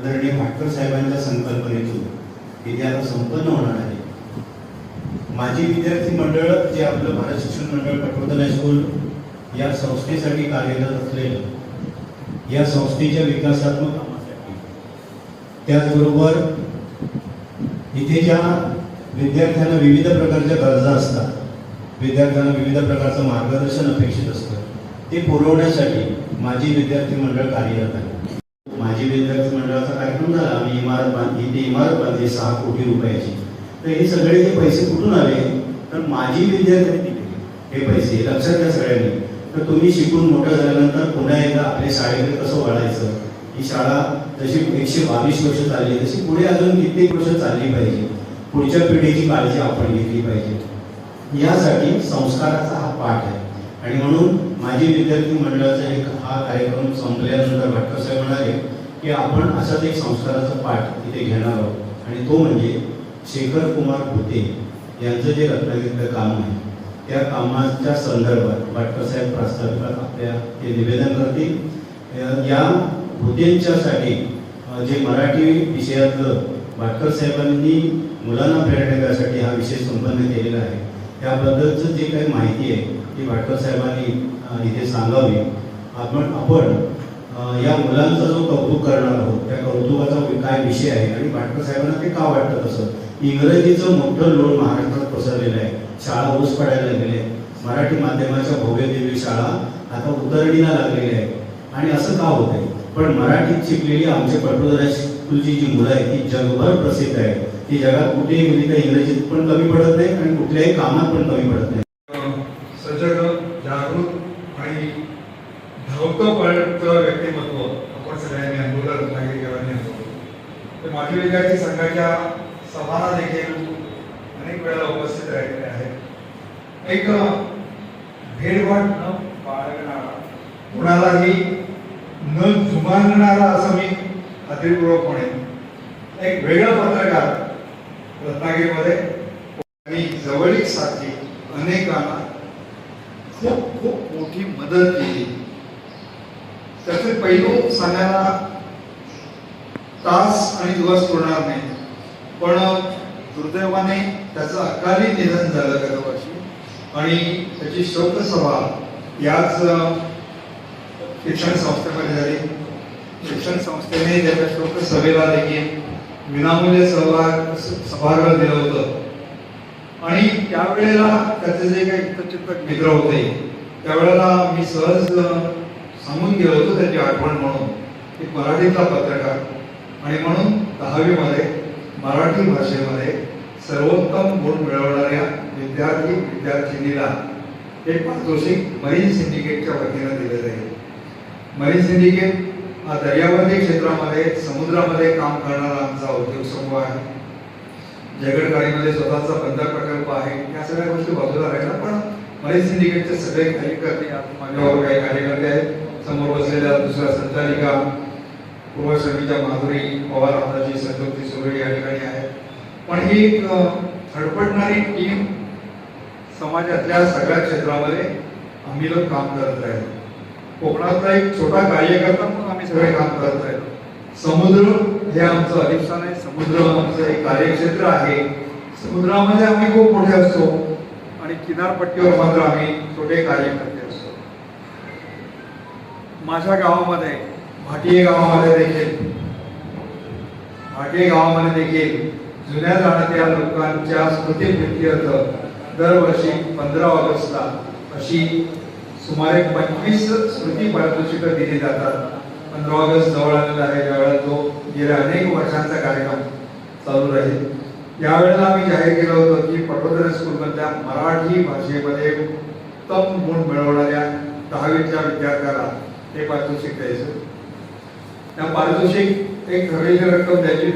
आदरणीय भाटकर साहेबांच्या संकल्पनेतून हे जे आता संपन्न होणार आहे. माझी विद्यार्थी मंडळ जे आपलं भारत शिक्षण मंडळ पटवर्धन हायस्कूल या संस्थेसाठी कार्यरत असलेलं या संस्थेच्या विकासात्मक कामासाठी. त्याचबरोबर इथे ज्या विद्यार्थ्यांना विविध प्रकारच्या गरजा असतात विद्यार्थ्यांना विविध प्रकारचं मार्गदर्शन अपेक्षित असतं ते पुरवण्यासाठी माझी विद्यार्थी मंडळ कार्यरत आहे. माझी विद्यार्थी मंडळाचा कार्यक्रम झाला. आम्ही इमारत बांधली ती इमारत बांधली सहा कोटी रुपयाची. तर हे सगळे हे पैसे कुठून आले? तर माझी विद्यार्थी दिले. हे पैसे लक्षात घ्या सगळ्यांनी. तर तुम्ही शिकून मोठं झाल्यानंतर पुन्हा एकदा आपल्या शाळेकडे कसं वाढायचं ही शाळा जशी एकशे बावीस वर्ष चालली तशी पुढे अजून कित्येक वर्ष चालली पाहिजे. पुढच्या पिढीची काळजी आपण घेतली पाहिजे. यासाठी संस्काराचा हा पाठ आहे. आणि म्हणून माझी विद्यार्थी मंडळाचा एक हा कार्यक्रम संपल्यानंतर भटकर साहेब म्हणाले की आपण असाच एक संस्काराचा पाठ इथे घेणार आहोत. आणि तो म्हणजे शेखर कुमार भुते यांचं जे रत्नागिरीतलं काम आहे त्या कामाच्या संदर्भात भाटकर साहेब प्रास्ताविकात आपल्या ते निवेदन करतील. या भुतेंच्यासाठी जे मराठी विषयातलं भाटकर साहेबांनी मुलांना प्रेरणा देण्यासाठी हा विषय संपन्न केलेला आहे त्याबद्दलचं जे काही माहिती आहे ती भाटकर साहेबांनी इथे सांगावी. आपण आपण या मुलांचा जो कौतुक करणार आहोत त्या कौतुकाचा काय विषय आहे? आणि भाटकर साहेबांना ते का वाटतं तसं? इंग्रजीचं मोठं लोण महाराष्ट्रात पसरलेलं आहे. शाळा ऊस पडायला गेले मराठी माध्यमाच्या भव्य दिव्य शाळा आता उतरडीला लागलेल्या आहेत. आणि असं का होत आहे? पण मराठीत शिकलेली आमचे पटवर्धन स्कूलची जी मुलं आहेत ती जगभर प्रसिद्ध आहे ती जगात कुठेही गेली तर इंग्रजीत पण कमी पडत नाही आणि कुठल्याही कामात पण कमी पडत नाही सजग जागृत आणि धावतं पळतं व्यक्तिमत्व आपण सगळ्यांनी अनुभवलं नागरिकांनी अनुभवलं तर माझे विद्यार्थी संघाच्या सभाला देखील अनेक वेळा उपस्थित राहिलेले आहेत. एक भेदभाव न बाळगणारा कुणालाही न जुमानणारा असं मी खात्रीपूर्वक म्हणेन एक वेगळं पत्रकार रत्नागिरीमध्ये आणि जवळीक साथी अनेकांना खूप खूप मोठी मदत केली. त्याचे पैलू सांगायला तास आणि दिवस पुरणार नाही. पण दुर्दैवाने त्याचं अकाली निधन झालं गत आणि त्याची शोकसभा याच शिक्षण संस्थेमध्ये झाली. शिक्षण संस्थेने त्याच्या शोकसभेला देखील विनामूल्य सहभाग सभागृह दिलं होतं. आणि त्यावेळेला त्याचे जे काही हितचिंतक मित्र होते त्यावेळेला मी सहज सांगून गेलो होतो त्याची आठवण म्हणून. एक मराठीतला पत्रकार. आणि म्हणून दहावीमध्ये मराठी भाषेमध्ये सर्वोत्तम गुण मिळवणाऱ्या विद्यार्थी विद्यार्थिनीला हे पारितोषिक मरीन सिंडिकेटच्या वतीनं दिले जाईल. मरीन सिंडिकेट हा दर्यावर्ती क्षेत्रामध्ये समुद्रामध्ये काम करणारा आमचा उद्योग समूह आहे. जगडगाडीमध्ये स्वतःचा बंदर प्रकल्प आहे. या सगळ्या गोष्टी बाजूला राहिल्या पण मरीन सिंडिकेटचे सगळे कार्यकर्ते आज माझ्यावर काही कार्यकर्ते आहेत. समोर बसलेल्या दुसऱ्या संचालिका पूर्व समितीच्या माधुरी पवार हाताची संतोषी सुरे या ठिकाणी आहे पण ही एक हडपडणारी टीम समाजातल्या सगळ्या क्षेत्रामध्ये आम्ही लोक काम करत राहिलो. कोकणातला एक छोटा कार्यकर्ता म्हणून आम्ही सगळे काम करत राहिलो. समुद्र हे आमचं अधिष्ठान आहे. समुद्र आमचं एक कार्यक्षेत्र आहे. समुद्रामध्ये आम्ही खूप मोठे असतो आणि किनारपट्टीवर मात्र आम्ही छोटे कार्यकर्ते असतो. माझ्या गावामध्ये भाटिये गावामध्ये देखील. भाटिये गावामध्ये देखील जुन्या जाणत्या लोकांच्या स्मृतीप्रित्यर्थ दरवर्षी पंधरा ऑगस्टला अशी सुमारे पंचवीस स्मृती पारितोषिक दिली जातात. पंधरा ऑगस्ट जवळ आलेला आहे ज्यावेळेला तो गेल्या अनेक वर्षांचा कार्यक्रम चालू राहील. यावेळेला आम्ही जाहीर केलं होतं की पटोदर स्कूलमधल्या मराठी भाषेमध्ये उत्तम गुण मिळवणाऱ्या दहावीच्या विद्यार्थ्याला हे पारितोषिक द्यायचं. त्या पारितोषिक एक ठरलेली रक्कम द्यायची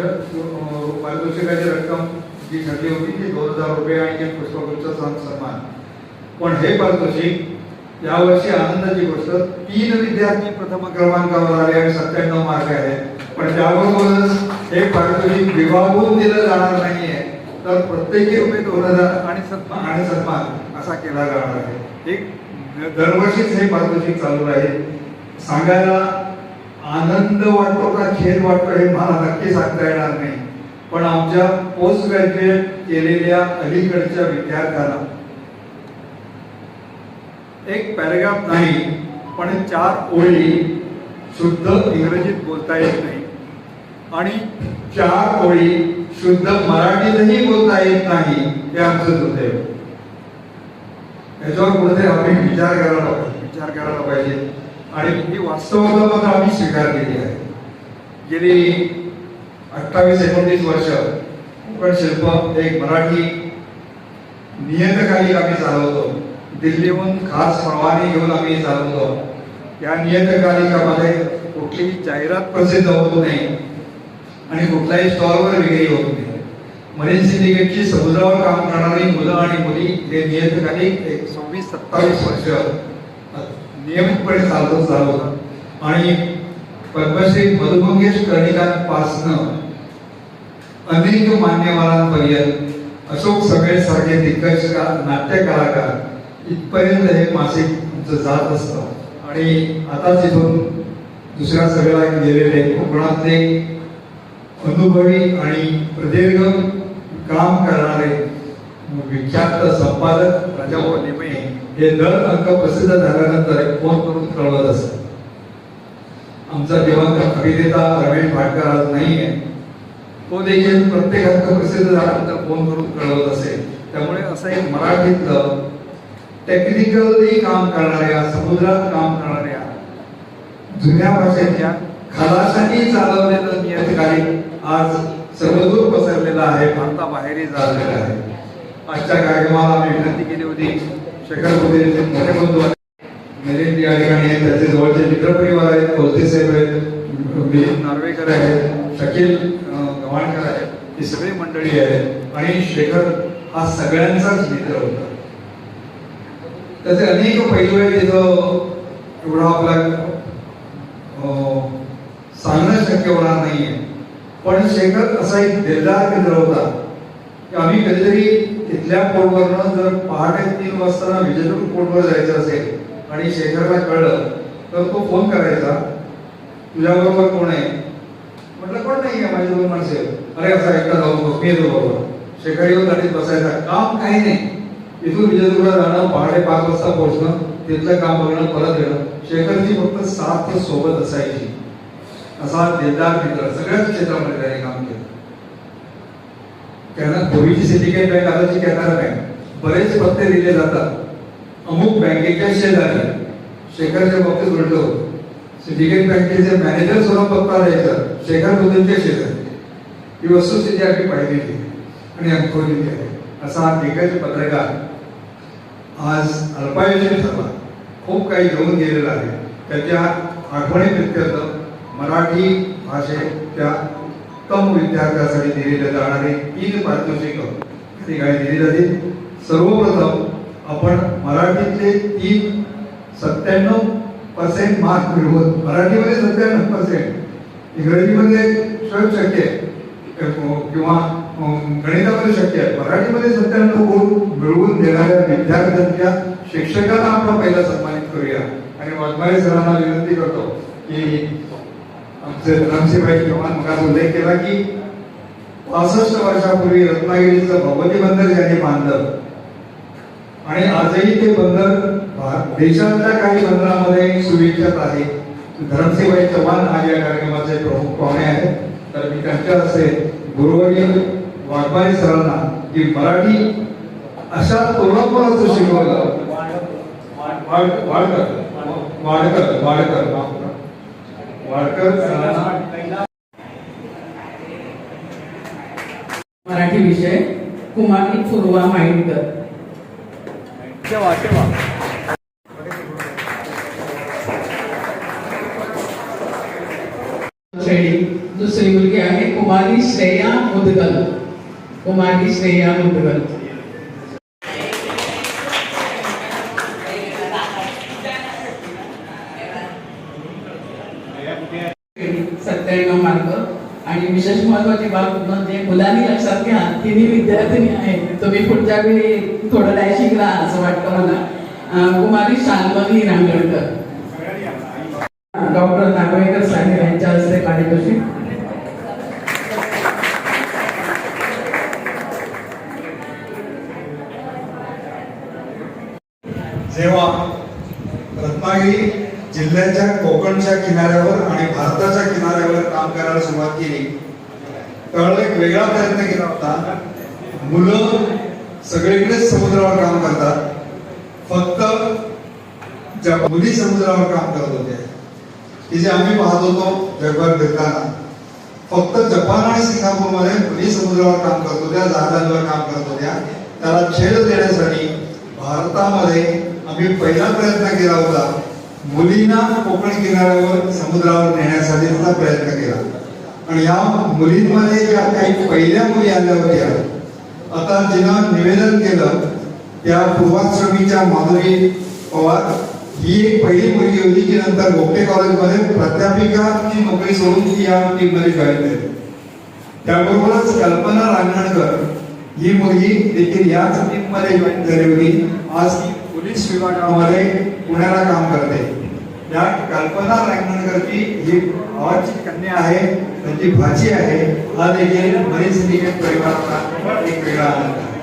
पारितोषिकाची रक्कम जी ठरली होती ती दोन हजार रुपये आणि एक पुष्पगुच्छ सन्मान पण हे पारितोषिक यावर्षी आनंदाची गोष्ट तीन विद्यार्थी प्रथम क्रमांकावर आले आणि सत्त्याण्णव मार्क आहेत पण त्याबरोबरच हे पारितोषिक विभागून दिलं जाणार नाहीये. तर प्रत्येकी रुपये दोन हजार आणि सन्मान आणि सन्मान असा केला जाणार आहे. एक दरवर्षीच हे पारितोषिक चालू राहील. सांगायला आनंद वाटतो का खेद वाटतो हे मला नक्की सांगता येणार नाही. पण आमच्या पोस्ट ग्रॅज्युएट केलेल्या अलीकडच्या विद्यार्थ्यांना एक पॅरेग्राफ नाही पण चार ओळी शुद्ध इंग्रजीत बोलता येत नाही. आणि चार ओळी शुद्ध मराठीतही बोलता येत नाही हे आमचं दुर्दैव. याच्यावर कुठेतरी आम्ही विचार करायला पाहिजे. विचार करायला पाहिजे. आणि ही वास्तवाला मात्र आम्ही स्वीकारलेली आहे. गेली अठ्ठावीस एकोणतीस वर्ष कोकण शिल्प एक मराठी नियतकालिक आम्ही चालवतो. दिल्लीहून खास परवाने घेऊन आम्ही चालवतो. या नियतकालिकामध्ये कुठलीही जाहिरात प्रसिद्ध होत नाही आणि कुठल्याही स्टॉलवर विक्री होत नाही मरीन सिंडिकेटची समुद्रावर काम करणारी मुलं आणि मुली हे नियतकालिक एक सव्वीस सत्तावीस वर्ष नियमितपणे चालवत चालवतात आणि पद्मश्री मधुमंगेश कर्णिकांपासनं अनेक मान्यवरांपर्यंत अशोक सगळे सारखे दिग्गज का- इथपर्यंत हे मासिक तुमचं जात असतं. आणि आता तिथून दुसऱ्या सगळ्याला गेलेले कोकणातले अनुभवी आणि प्रदीर्घ काम करणारे विख्यात संपादक राजाभाऊ हे दर अंक प्रसिद्ध झाल्यानंतर एक फोन करून कळवत असत. आमचा दिवंगत अभिनेता रमेश भाटकर आज नाही आहे तो देखील प्रत्येक अंक प्रसिद्ध झाल्यानंतर फोन करून कळवत असेल त्यामुळे असं एक मराठीतलं टेक्निकली काम करणाऱ्या समुद्रात काम करणाऱ्या जुन्या भाषेच्या खलाशांनी चालवलेलं नियतकालिक आज सर्वदूर पसरलेलं आहे भारताबाहेरही चाललेलं आहे. आजच्या कार्यक्रमाला आम्ही विनंती केली होती. शेखर कुबेरचे मोठे बंधू आहेत. नरेंद्र या ठिकाणी आहेत त्याचे जवळचे मित्रपरिवार आहेत. कोलते साहेब आहेत. नार्वेकर आहेत शकील गव्हाणकर आहेत ही सगळी मंडळी आहेत. आणि शेखर हा सगळ्यांचाच मित्र होता. त्याचे अनेक पैलू आहेत तिथं एवढा आपला सांगणं शक्य होणार नाहीये. पण शेखर असा एक दिलदार मित्र होता. की आम्ही कधीतरी तिथल्या पोर्टवरनं जर पहाटे तीन वाजता विजयपूर पोटवर जायचं असेल आणि शेखरला कळलं तर तो फोन करायचा तुझ्याबरोबर कोण आहे? म्हटलं कोण नाही आहे माझे दोन माणसे. अरे असा एकटा जाऊन नको मी येतो बरोबर शेखर येऊन गाडीत बसायचा. काम काही नाही. इथून विजयपूरला जाणं पहाटे पाच वाजता पोहोचणं तिथलं काम बघणं परत येणं शेखरची फक्त साथ सोबत असायची. असा दिलदार मित्र सगळ्याच क्षेत्रामध्ये त्यांना पूर्वीची सिंडिकेट बँक आताची कॅनरा बँक बरेच पत्ते दिले जातात. अमुक बँकेच्या शेजारी. शेखरच्या बाबतीत उलट होतं. सिंडिकेट बँकेचे मॅनेजर सुद्धा पत्ता द्यायचा. शेखर मोदींच्या शेजारी. ही वस्तुस्थिती आम्ही पाहिलेली आणि अनुभवलेली आहे असा हा दिग्गज पत्रकार. आज अल्पायुषी झाला खूप काही घेऊन गेलेला आहे. त्याच्या आठवणी प्रित्यर्थ मराठी भाषेच्या उत्तम विद्यार्थ्यासाठी दिलेले जाणारे तीन पारितोषिक ठिकाणी दिली जातील सर्वप्रथम आपण मराठीतले तीन सत्त्याण्णव पर्सेंट मार्क मिळवत मराठीमध्ये सत्त्याण्णव पर्सेंट इंग्रजीमध्ये स्वयं शक्य आहे. किंवा गणितामध्ये शक्य आहे. मराठीमध्ये सत्त्याण्णव गुण मिळवून देणाऱ्या विद्यार्थ्यांच्या शिक्षकांना आपण पहिला सन्मानित करूया. आणि वाघमारे सरांना विनंती करतो की आमचे धनमसिंहभाई चव्हाण मगाच उल्लेख केला की पासष्ट वर्षापूर्वी रत्नागिरीचं भगवती बंदर ज्यांनी बांधलं आणि आजही ते बंदर देशातल्या काही बंदरामध्ये सुविख्यात आहे. धरमसिंहभाई चव्हाण आज या कार्यक्रमाचे प्रमुख पाहुणे आहेत. तर मी त्यांच्या हस्ते गुरुवर्य वाघमारे सरांना की मराठी अशा तरुणापणाचं शिकवलं. वाड- वाडकर वाडकर वाडकर मराठी विषय कुमारी पूर्वा माइंडकर. दुसरी मुलगी आहे कुमारी श्रेया मुदगल. कुमारी श्रेया मुदगल. आणि विशेष महत्वाची बाब म्हणजे मुलांनी लक्षात घ्या तिन्ही विद्यार्थिनी आहे तुम्ही पुढच्या वेळी थोडं डॅशिंग राहा असं वाटतं मला. कुमारी शाल्मली रांगणकर. डॉक्टर नागवेकर साहेब यांच्या हस्ते पारितोषिक. जेव्हा रत्नागिरी जिल्ह्याच्या कोकणच्या किनाऱ्यावर आणि भारताच्या किनाऱ्यावर काम करायला सुरुवात केली. त्यावेळेला एक वेगळा प्रयत्न केला होता. मुलं सगळीकडेच समुद्रावर काम करतात. फक्त ज्या मुली समुद्रावर काम करत होत्या की जे आम्ही पाहत होतो जगभर फिरताना फक्त जपान आणि सिंगापूरमध्ये मुली समुद्रावर काम करत होत्या जहाजांवर काम करत होत्या. त्याला छेद देण्यासाठी भारतामध्ये आम्ही पहिला प्रयत्न केला होता. मुलींना कोकण किनाऱ्यावर समुद्रावर नेण्यासाठीचा प्रयत्न केला. आणि या मुलींमध्ये ज्या काही पहिल्या मुली आल्या होत्या आता जिनं निवेदन केलं त्या पूर्वाश्रमीच्या माधुरी पवार ही एक पहिली मुलगी होती की नंतर गोपे कॉलेजमध्ये प्राध्यापिकाची नोकरी सोडून ती या टीममध्ये जॉईन झाली त्याबरोबरच कल्पना रांगणकर ही मुलगी देखील याच टीममध्ये जॉईन झाली होती. आज ती पोलीस विभागामध्ये पुण्याला काम करते. या कल्पना रांगणकरची ही भावाची कन्या आहे त्यांची भाची आहे हा देखील मनीष निकेत परिवाराचा एक वेगळा आनंद आहे.